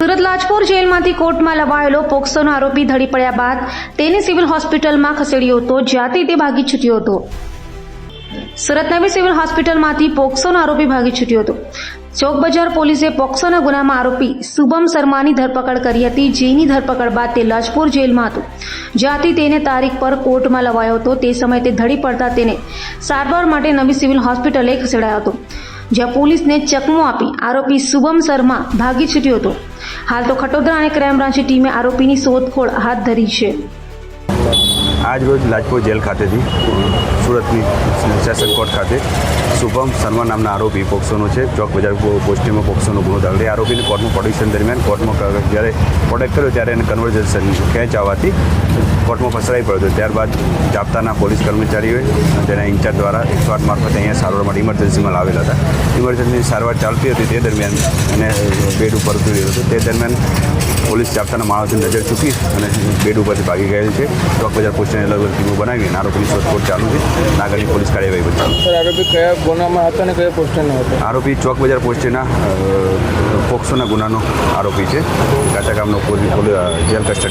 સુરત લાજપોર જેલમાંથી કોર્ટમાં લવાયેલો પોક્સોનો આરોપી ધડી પડ્યા બાદ તેને સિવિલ હોસ્પિટલમાં ખસેડ્યો હતો, જ્યાંથી તે ભાગી છૂટ્યો હતો. સુરત નવી સિવિલ હોસ્પિટલમાંથી પોક્સોનો આરોપી ભાગી છૂટ્યો હતો. ચોક બજાર પોલીસે પોક્સોના ગુનામાં આરોપી શુભમ શર્માની ધરપકડ કરી હતી, જેની ધરપકડ બાદ તે લાજપોર જેલમાં હતો. જ્યાંથી તેને તારીખ પર કોર્ટમાં લવાયો હતો, તે સમયે તે ધડી પડતા તેને સારવાર માટે નવી સિવિલ હોસ્પિટલે ખસેડાયો હતો. જ્યાં પોલીસને ચકમો આપી આરોપી શુભમ શર્મા ભાગી છૂટ્યો હતો. હાલ તો ખટોદરા અને ક્રાઇમ બ્રાન્ચની ટીમે આરોપીની શોધખોળ હાથ ધરી છે. આજ રોજ લાજપોર જેલ ખાતેથી સુરતની સેશન કોર્ટ ખાતે શુભમ શર્મા નામના આરોપી પોક્સોનો છે. ચોક બજાર પોસ્ટિંગમાં પોક્સોનો ગુનો દાખલ આરોપીને કોર્ટમાં પ્રોડક્શન દરમિયાન કોર્ટમાં જ્યારે પ્રોડક્ટ કર્યો ત્યારે એને કન્વર્ઝેશન ખેંચ આવવાથી કોર્ટમાં ફસરાઈ પડ્યો હતો. ત્યારબાદ જાપ્તાના પોલીસ કર્મચારીઓએ અને તેના ઇન્ચાર્જ દ્વારા એકસો આઠ મારફતે અહીંયા સારવાર માટે ઇમરજન્સીમાં લાવેલા હતા. ઇમરજન્સી સારવાર ચાલતી હતી તે દરમિયાન એને બેડ ઉપર ઉતરી રહ્યો હતો તે દરમિયાન પોલીસ ચાપતાના માણસોની નજર ચૂકી અને બેડ ઉપરથી ભાગી ગયેલ છે. ચોક બજાર પોસ્ટને અલગ અલગ ટીમો બનાવી અને આરોપીની શોધખોળ ચાલુ છે. નાગરની પોલીસ કાર્યવાહી પણ ચાલુ આરોપી કયા ગુનામાં હતા અને કયા પોસ્ટના હતા? આરોપી ચોક બજાર પોસ્ટેના પોક્સોના ગુનાનો આરોપી છે. કાચા ગામનો પોલીસ પોલીસ જેલ કસ્ટડીમાં